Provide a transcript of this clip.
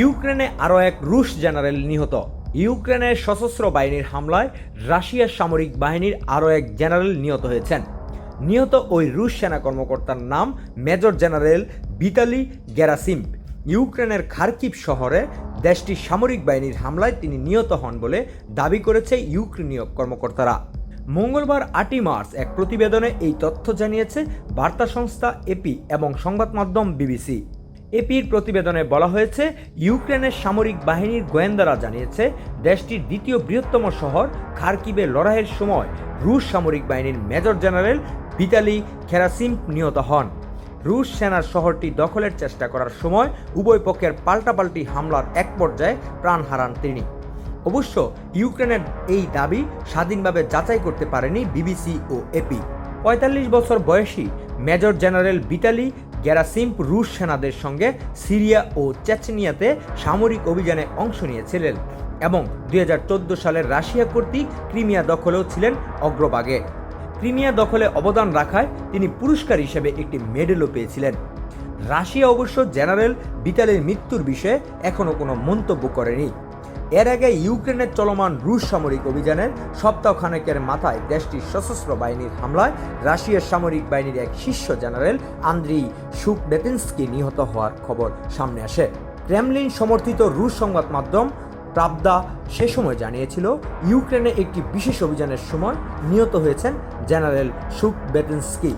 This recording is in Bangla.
ইউক্রেনে আরও এক রুশ জেনারেল নিহত। ইউক্রেনের সশস্ত্র বাহিনীর হামলায় রাশিয়ার সামরিক বাহিনীর আরও এক জেনারেল নিহত হয়েছেন। নিহত ওই রুশ সেনা কর্মকর্তার নাম মেজর জেনারেল বিতালি গেরাসিম ইউক্রেনের খার্কিভ শহরে দেশটির সামরিক বাহিনীর হামলায় তিনি নিহত হন বলে দাবি করেছে ইউক্রেনীয় কর্মকর্তারা। মঙ্গলবার আটই মার্চ এক প্রতিবেদনে এই তথ্য জানিয়েছে বার্তা সংস্থা এপি এবং সংবাদ মাধ্যম বিবিসি। এপির প্রতিবেদনে বলা হয়েছে, ইউক্রেনের সামরিক বাহিনীর গোয়েন্দারা জানিয়েছে, দেশটির দ্বিতীয় বৃহত্তম শহর খার্কিবে লড়াইয়ের সময় রুশ সামরিক বাহিনীর মেজর জেনারেল বিতালি খেরাসিম নিহত হন। রুশ সেনার শহরটি দখলের চেষ্টা করার সময় উভয় পক্ষের পাল্টাপাল্টি হামলার এক পর্যায়ে প্রাণ হারান তিনি। অবশ্য ইউক্রেনের এই দাবি স্বাধীনভাবে যাচাই করতে পারেনি বিবিসি ও এপি। পঁয়তাল্লিশ বছর বয়সী মেজর জেনারেল বিটালি গ্যারাসিম্প রুশ সেনাদের সঙ্গে সিরিয়া ও চেচনিয়াতে সামরিক অভিযানে অংশ নিয়েছিলেন এবং দু হাজার চোদ্দ সালের রাশিয়া কর্তৃক ক্রিমিয়া দখলেও ছিলেন অগ্রভাগে। ক্রিমিয়া দখলে অবদান রাখায় তিনি পুরস্কার হিসেবে একটি মেডেলও পেয়েছিলেন। রাশিয়া অবশ্য জেনারেল বিতালের মৃত্যুর বিষয়ে এখনও কোনো মন্তব্য করেনি। এর আগে ইউক্রেনের চলমান রুশ সামরিক অভিযানের সপ্তাহখানেকের মাথায় দেশটির সশস্ত্র বাহিনীর হামলায় রাশিয়ার সামরিক বাহিনীর এক শীর্ষ জেনারেল আন্দ্রি সুকডেতিনস্কি নিহত হওয়ার খবর সামনে আসে। ক্রেমলিন সমর্থিত রুশ সংবাদ মাধ্যম প্রাবদা সে সময় জানিয়েছিল, ইউক্রেনে একটি বিশেষ অভিযানের সময় নিহত হয়েছেন জেনারেল সুক বেতিনস্কি